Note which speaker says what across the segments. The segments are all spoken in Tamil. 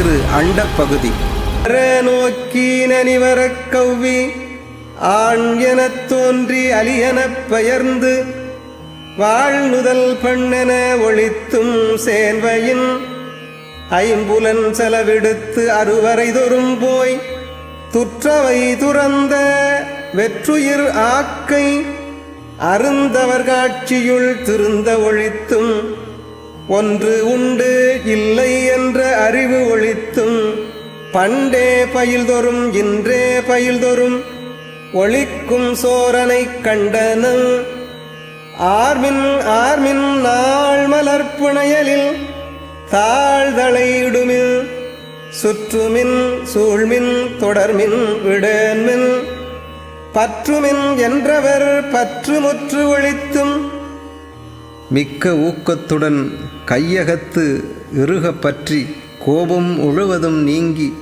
Speaker 1: பகுதி
Speaker 2: நோக்கி நனிவரக் கவ்வி ஆண் எனத் தோன்றி அலியனப் பெயர்ந்து வாழ்நுதல் பெண்ணென ஒளித்தும் சேன்வையின் ஐம்புலன் செலவிடுத்து அறுவரை தொறும் போய் துற்றவை துறந்த வெற்றுயிர் ஆக்கை அருந்தவர் காட்சியுள் திருந்த ஒழித்தும் ஒன்று உண்டு இல்லை அறிவு ஒழித்தும் பண்டே பயில்தொரும் இன்றே பயில்தொரும் ஒளிக்கும் சோரனை கண்டனம் ஆர்மின் ஆர்மின் நாள் மலர்ப்புணையலில் தாழ்தலையிடுமில் சுற்றுமின் சூழ்மின் தொடர்மின் விடன்மின். பற்றுமின் என்றவர் பற்றுமுற்று ஒழித்தும்
Speaker 1: மிக்க ஊக்கத்துடன் கையகத்து இறுக பற்றி கோபம் முழுவதும் நீங்கி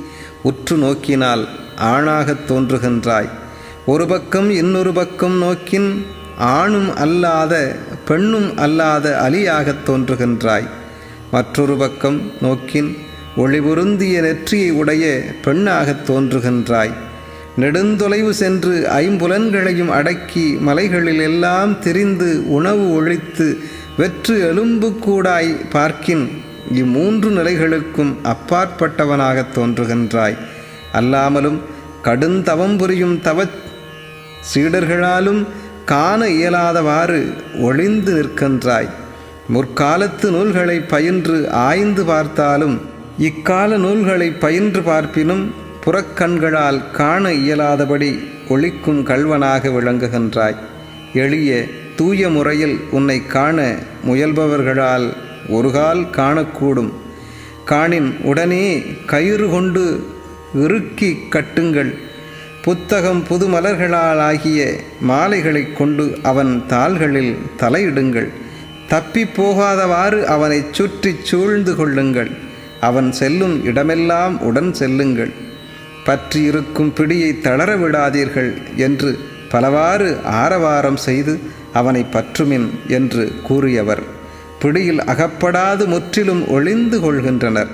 Speaker 1: உற்று நோக்கினால் ஆணாகத் தோன்றுகின்றாய். ஒரு பக்கம் இன்னொரு பக்கம் நோக்கின் ஆணும் அல்லாத பெண்ணும் அல்லாத அலியாகத் தோன்றுகின்றாய். மற்றொரு பக்கம் நோக்கின் ஒளிபுருந்திய நெற்றியை உடைய பெண்ணாகத் தோன்றுகின்றாய். நெடுந்தொலைவு சென்று ஐம்புலன்களையும் அடக்கி மலைகளில் எல்லாம் திரிந்து உணவு ஒழித்து வெற்று எலும்பு கூடாய் பார்க்கின் இம்மூன்று நிலைகளுக்கும் அப்பாற்பட்டவனாகத் தோன்றுகின்றாய். அல்லாமலும் கடுந்தவம் புரியும் தவ சீடர்களாலும் காண இயலாதவாறு ஒளிந்து நிற்கின்றாய். முற்காலத்து நூல்களை பயின்று ஆய்ந்து பார்த்தாலும் இக்கால நூல்களை பயின்று பார்ப்பினும் புறக்கண்களால் காண இயலாதபடி ஒளிக்கும் கல்வனாக விளங்குகின்றாய். எளிய தூய முறையில் உன்னை காண முயல்பவர்களால் ஒருகால் காணக்கூடும். காணின் உடனே கயிறு கொண்டு இறுக்கி கட்டுங்கள். புத்தகம் புது மலர்களால் ஆகிய மாலைகளைக் கொண்டு அவன் தாள்களில் தலையிடுங்கள். தப்பி போகாதவாறு அவனைச் சுற்றிச் சூழ்ந்து கொள்ளுங்கள். அவன் செல்லும் இடமெல்லாம் உடன் செல்லுங்கள். பற்றி இருக்கும் பிடியை தளர விடாதீர்கள் என்று பலவாறு ஆரவாரம் செய்து அவனை பற்றுமின் என்று கூறியவர். பிடியில் அகப்படாது முற்றிலும் ஒளிந்து கொள்கின்றனர்.